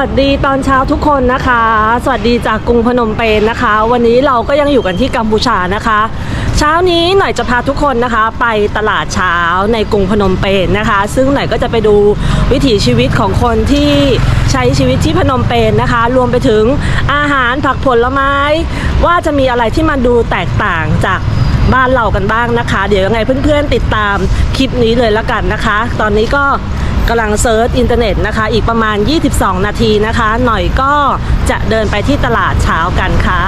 วัสดีตอนเช้าทุกคนนะคะ สวัสดีจากกรุงพนมเปญนะคะ วันนี้เราก็ยังอยู่กันที่กัมพูชานะคะ เช้านี้หน่อยจะพาทุกคนนะคะ ไปตลาดเช้าในกรุงพนมเปญนะคะ ซึ่งหน่อยก็จะไปดูวิถีชีวิตของคนที่ใช้ชีวิตที่พนมเปญนะคะ รวมไปถึงอาหารผักผลไม้ ว่าจะมีอะไรที่มันดูแตกต่างจากบ้านเรากันบ้างนะคะ เดี๋ยวยังไงเพื่อนๆติดตามคลิปนี้เลยละกันนะคะ ตอนนี้ก็ กำลังเซิร์ชอินเทอร์เน็ตนะคะ อีกประมาณ 22 นาทีนะคะ หน่อยก็จะเดินไปที่ตลาดเช้ากันค่ะ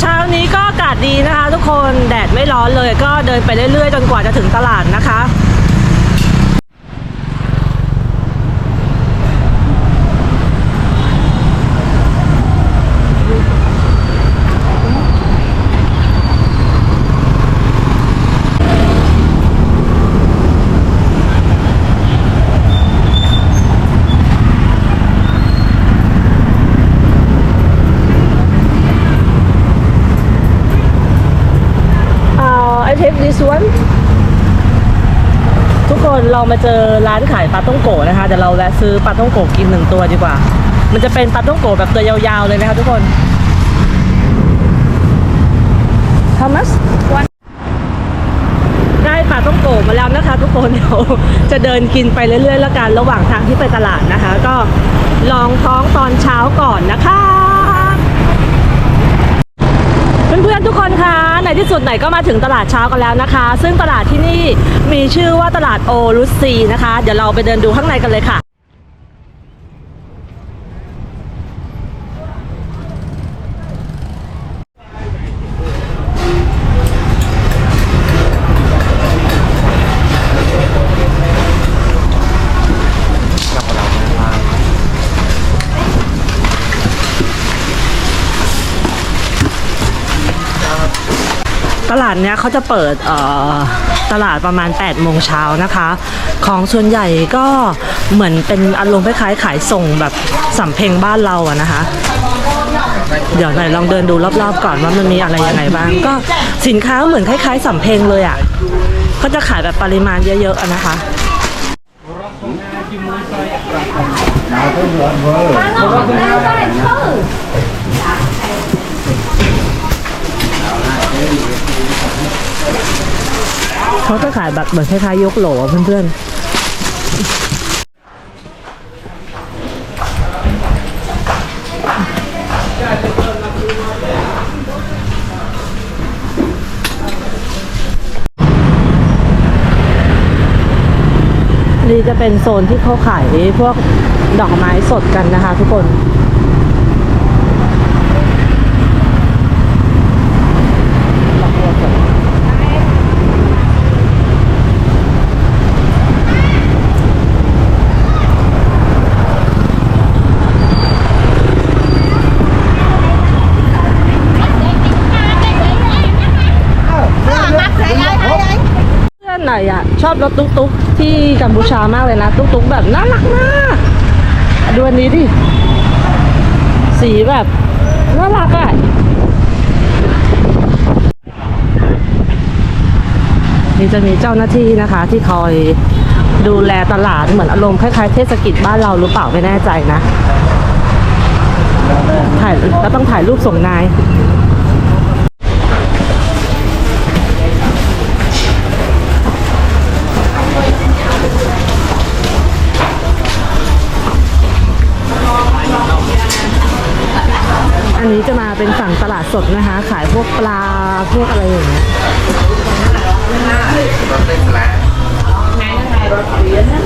เช้านี้ก็อากาศดีนะคะ ทุกคนแดดไม่ร้อนเลย ก็เดินไปเรื่อยๆ จนกว่าจะถึงตลาดนะคะ เอ่อ I take this one ทุกคนเรามาเจอร้านขายปลาต้องโกะนะคะเดี๋ยวเราแวะซื้อปลาต้องโกะกินหนึ่งตัวดีกว่า มันจะเป็นปลาต้องโกะแบบตัวยาวๆเลยนะคะทุกคน How much one ได้ปลาต้องโกะมาแล้วนะคะ ทุกคนเดี๋ยวจะเดินกินไปเรื่อยๆ แล้วกันระหว่างทางที่ไปตลาดนะคะ ก็ลองท้องตอนเช้าก่อนนะคะ เพื่อนๆทุกคนคะในที่สุดไหนก็มาถึงตลาดเช้ากันแล้วนะคะ ซึ่งตลาดที่นี่มีชื่อว่าตลาดโอรุสซีนะคะ เดี๋ยวเราไปเดินดูข้างในกันเลยค่ะ ตลาดเนี้ยเขาจะเปิดตลาดประมาณ8โมงเช้านะคะ ของส่วนใหญ่ก็เหมือนเป็นอารมณ์คล้ายๆขายส่งแบบสำเพ็งบ้านเราอะนะคะ เดี๋ยวหน่อยลองเดินดูรอบๆก่อนว่ามันมีอะไรยังไงบ้าง ก็สินค้าเหมือนคล้ายๆสำเพ็งเลยอะก็จะขายแบบปริมาณเยอะๆอะนะคะ เขาจะขายแบบเหมือนคล้ายๆยกโหลเพื่อนๆนี่จะเป็นโซนที่เขาขายพวกดอกไม้สดกันนะคะทุกคน ดอกบัวสด เพื่อะชอบรถตุ๊กตุ๊กที่กัมพูชามากเลยนะ ตุ๊กตุ๊กแบบน่ารักมากดูอันนี้ดิ สีแบบน่ารักอะนี่จะมีเจ้าหน้าที่นะคะ ที่คอยดูแลตลาดเหมือนอารมณ์คล้ายๆเทศกิจบ้านเราหรือเปล่าไม่แน่ใจนะถ่ายก็ต้องถ่ายรูปส่งนาย เป็นฝั่งตลาดสดนะคะ ขายพวกปลาพวกอะไรอย่างเงี้ย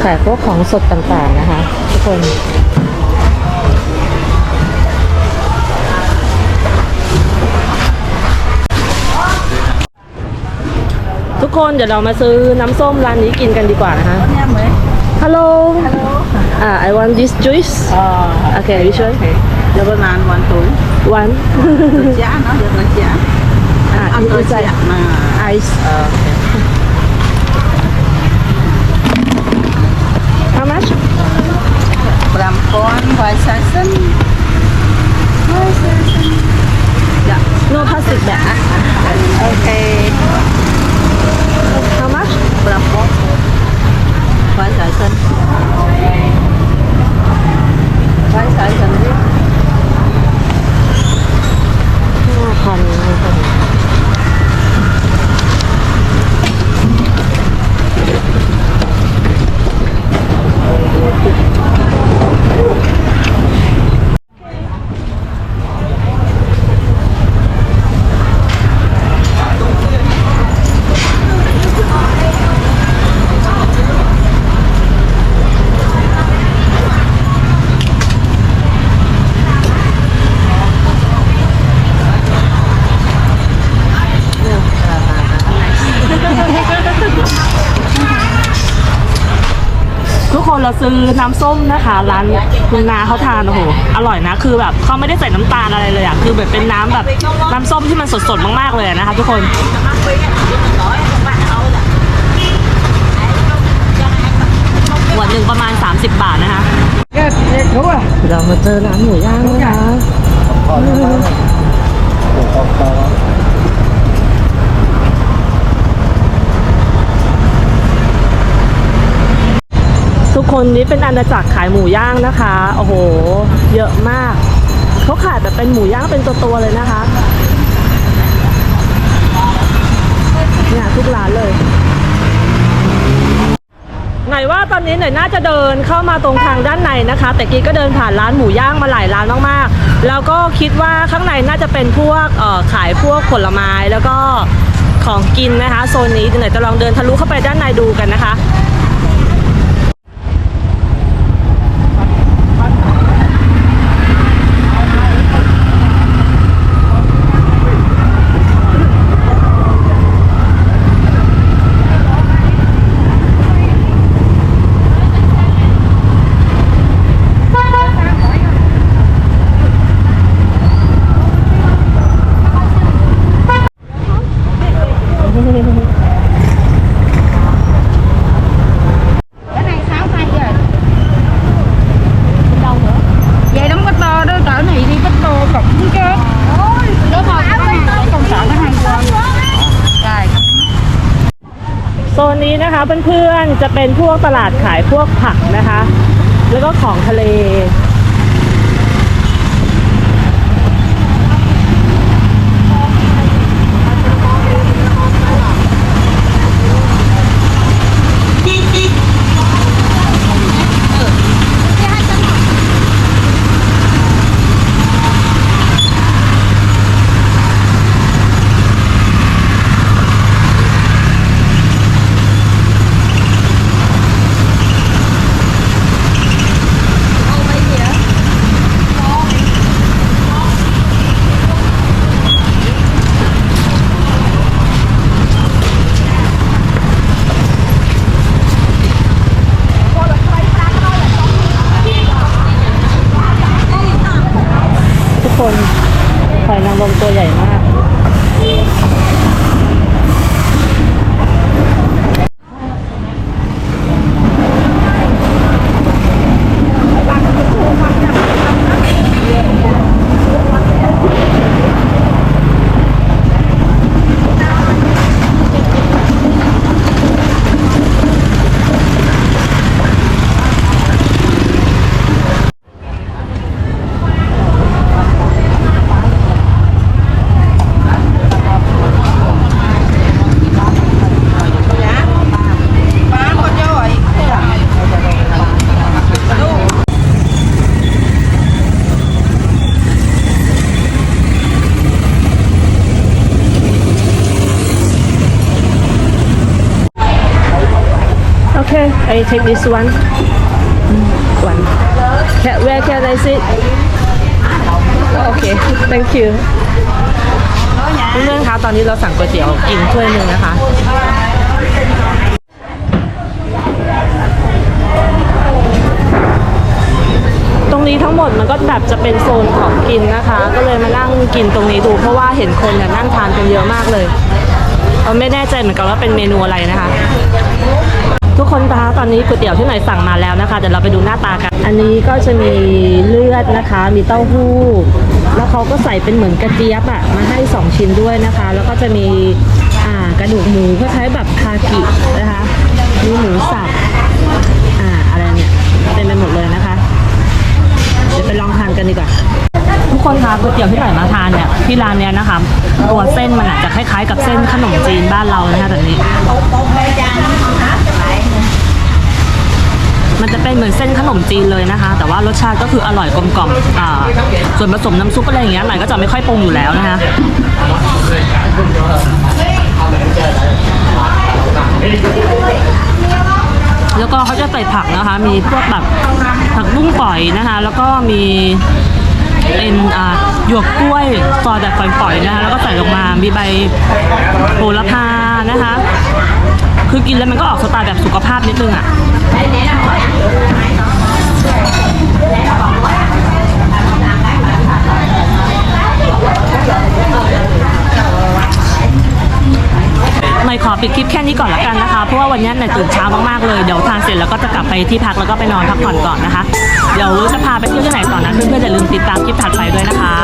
ขายพวกของสดต่างๆนะคะ ทุกคนทุกคนเดี๋ยวเรามาซื้อน้ำส้มร้านนี้กินกันดีกว่านะคะ Hello uh, I want this juice Ờ, Okay which one cho bên anh one tuổi One. Chia nó được là chia. À, ăn ở chia ice. Okay. How much? Gram con white season. White season. Yeah. No plastic bag. Okay. How much? Gram con. White season. เราซื้อน้ำส้มนะคะ ร้านคุณนาเขาทานโอ้โหอร่อยนะ คือแบบเขาไม่ได้ใส่น้ำตาลอะไรเลยอะคือแบบเป็นน้ำแบบน้ำส้มที่มันสดๆมากๆเลยนะคะทุกคนขวดหนึ่งประมาณ 30 บาทนะคะเรามาเจอร้านหมูย่างนะคะ คนนี้เป็นอาณาจักรขายหมูย่างนะคะ โอ้โห เยอะมาก เขาขายแบบเป็นหมูย่างเป็นตัวๆเลยนะคะ เนี่ยทุกร้านเลย ไหนว่าตอนนี้หน่อยน่าจะเดินเข้ามาตรงทางด้านในนะคะ แต่กี้ก็เดินผ่านร้านหมูย่างมาหลายร้านมากๆ แล้วก็คิดว่าข้างในน่าจะเป็นพวกขายพวกผลไม้แล้วก็ของกินนะคะ โซนนี้เดี๋ยวหน่อยจะลองเดินทะลุเข้าไปด้านในดูกันนะคะ นะคะเพื่อนๆจะเป็นพวกตลาดขายพวกผักนะคะ แล้วก็ของทะเล คนหอยนางรมตัวใหญ่มาก Okay, I take this one. One. Can, where can I sit? Okay, thank you. เพื่อนคะตอนนี้เราสั่งก๋วยเตี๋ยวกินถ้วยหนึ่งนะคะตรงนี้ทั้งหมดมันก็แบบจะเป็นโซนของกินนะคะ ก็เลยมานั่งกินตรงนี้ดู เพราะว่าเห็นคนเนี่ยนั่งทานกันเยอะมากเลยเราไม่แน่ใจเหมือนกันว่าเป็นเมนูอะไรนะคะ ทุกคนคะตอนนี้ก๋วยเตี๋ยวที่หน่อยสั่งมาแล้วนะคะเดี๋ยวเราไปดูหน้าตากัน อันนี้ก็จะมีเลือดนะคะ มีเต้าหู้ แล้วเขาก็ใส่เป็นเหมือนกระเจี๊ยบอะมาให้ 2 ชิ้นด้วยนะคะ แล้วก็จะมีอ่ากระดูกหมูคล้ายๆแบบคากินะคะมีหมูสับอ่าอะไรเนี่ยเต็มไปหมดเลยนะคะ เดี๋ยวไปลองทานกันดีกว่าทุกคนคะก๋วยเตี๋ยวที่หน่อยมาทานเนี่ยที่ร้านเนี้ยนะคะตัวเส้นมันอาจจะคล้ายๆ กับเส้นขนมจีนบ้านเรานะคะแบบนี้ มันจะเป็นเหมือนเส้นขนมจีนเลยนะคะ แต่ว่ารสชาติก็คืออร่อยกลมกล่อมอ่า ส่วนผสมน้ำซุปอะไรอย่างเงี้ยหน่อยก็จะไม่ค่อยปรุงอยู่แล้วนะคะแล้วก็เขาจะใส่ผักนะคะ มีพวกแบบผักบุ้งปล่อยนะคะ แล้วก็มีเป็นอ่าหยวกกล้วยซอยแบบฝอยๆนะคะ แล้วก็ใส่ลงมา มีใบโหระพานะคะ คือกินแล้วมันก็ออกสไตล์แบบสุขภาพนิดนึงอะหน่อยขอปิดคลิปแค่นี้ก่อนละกันนะคะ เพราะว่าวันนี้หน่อยตื่นเช้ามากๆเลย เดี๋ยวทานเสร็จแล้วก็จะกลับไปที่พักแล้วก็ไปนอนพักผ่อนก่อนนะคะ เดี๋ยวจะพาไปเที่ยวที่ไหนต่อนะเพื่อนๆอย่าลืมติดตามคลิปถัดไปด้วยนะคะ